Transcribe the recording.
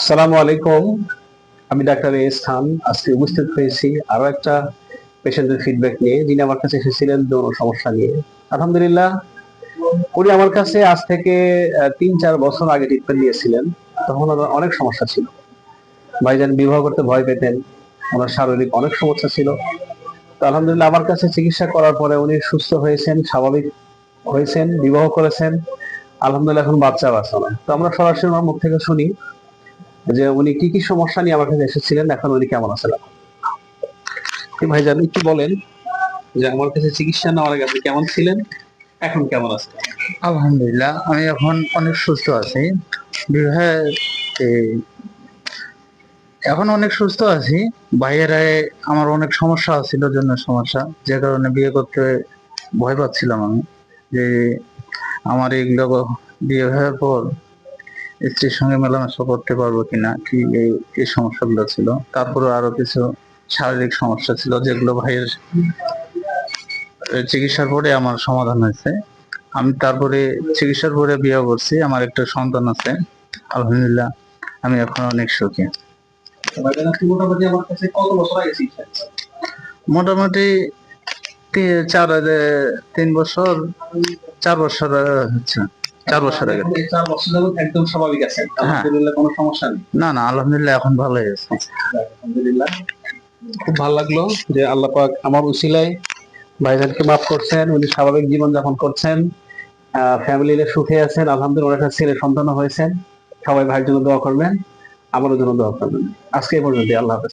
আসসালামু আলাইকুম। আমি ডাক্তার এস খান। আজকে উপস্থিত হয়েছি আরও একটা পেশেন্টের ফিডব্যাক নিয়ে। যিনি আমার কাছে এসেছিলেন যৌন সমস্যা নিয়ে। আলহামদুলিল্লাহ, উনি আমার কাছে আজ থেকে তিন চার বছর আগে ট্রিটমেন্ট নিয়েছিলেন। তখন ওনার অনেক সমস্যা ছিল। ভাইজান বিবাহ করতে ভয় পেতেন। ওনার শারীরিক অনেক সমস্যা ছিল। তো আলহামদুলিল্লাহ, আমার কাছে চিকিৎসা করার পরে উনি সুস্থ হয়েছেন, স্বাভাবিক হয়েছেন, বিবাহ করেছেন। আলহামদুলিল্লাহ, এখন বাচ্চা বাচ্চা তো আমরা সরাসরি ওনার মুখ থেকে শুনি। যে উনি কি কি সমস্যা নিয়ে আমার কাছে এসেছিলেন, এখন উনি কেমন আছেন? ভাইজান, একটু বলেন যে আমার কাছে চিকিৎসা নেওয়ার আগে আপনি কেমন ছিলেন, এখন কেমন আছেন? আলহামদুলিল্লাহ, আমি এখন অনেক সুস্থ আছি। এখন অনেক সুস্থ আছি। বাইরে আমার অনেক সমস্যা ছিল, জন্য সমস্যা। যে কারণে বিয়ে করতে ভয় পাচ্ছিলাম আমি। যে আমার এগুলো বিয়ে হওয়ার পর স্ত্রীর সঙ্গে মেলামেশা করতে পারব কিনা, কি এই সমস্যাগুলো ছিল। তারপরে আরও কিছু শারীরিক সমস্যা ছিল, যেগুলো ভাইয়ের চিকিৎসার পরে আমার সমাধান হয়েছে। আমি তারপরে চিকিৎসার পরে বিয়ে করছি, আমার একটা সন্তান আছে। আলহামদুলিল্লাহ, আমি এখন অনেক সুখী। মোটামুটি চার তিন বছর, চার বছর হচ্ছে। চার বছর আগে। চার বছর যাবত একদম স্বাভাবিক আছেন। আলহামদুলিল্লাহ কোনো সমস্যা নেই। না না আলহামদুলিল্লাহ এখন ভালো হয়েছে আলহামদুলিল্লাহ। খুব ভালো লাগল যে আল্লাহ পাক আমার উসিলায় ভাইজানকে মাফ করছেন উনি স্বাভাবিক জীবন যাপন করছেন ফ্যামিলি সুখে আছেন আলহামদুলিল্লাহ ওনার একটা ছেলে সন্তান হয়েছেন। সবাই ভাইয়ের জন্য দোয়া করবেন আমারও জন্য দোয়া করবেন। আজকে পর্যন্ত আল্লাহ হাফেজ।